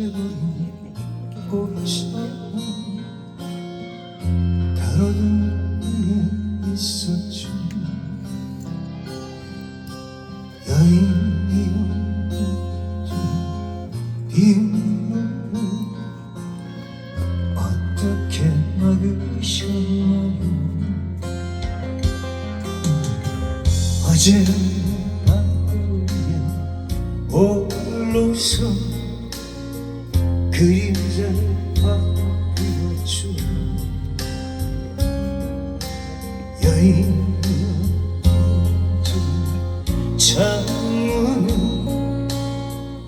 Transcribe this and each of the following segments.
시들해버린 꽃처럼 가로등에 있었지 여인이었던 비밀을 어떻게 막으셨나요 어제 밤에 홀로서 그림자를 바꾸었죠 여인이었던 창문은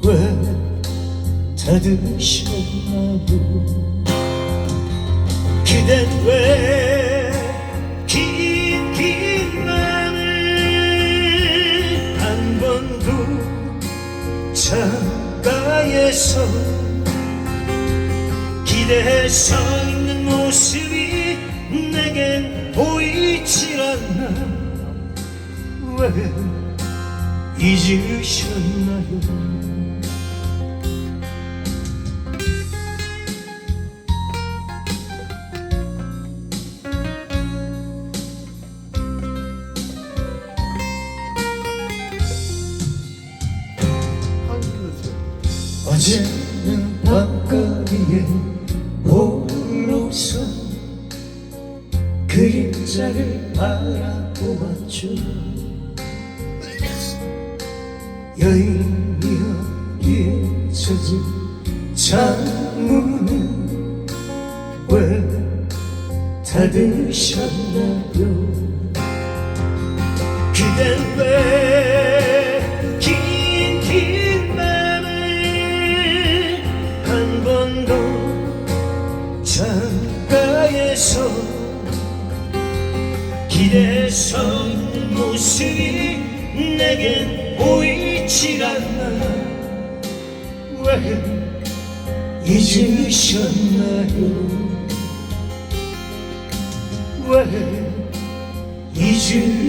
왜 닫으셨나요 그댄 왜긴긴 맘을 한 번도 창가에서 기대해서 있는 모습이 내겐 보이질 않나. 왜 잊으셨나요? 어제는 밤거리에 홀로서 그림자를 바라보았죠 여인이여 뒤쳐진 창문은 왜 닫으셨나요? 그댄 왜 기대서 있는 모습이 내겐 보이질 않나 왜 잊으셨나요? 왜 잊으셨나요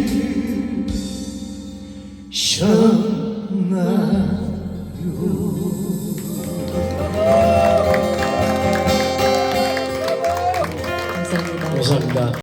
감사합니다.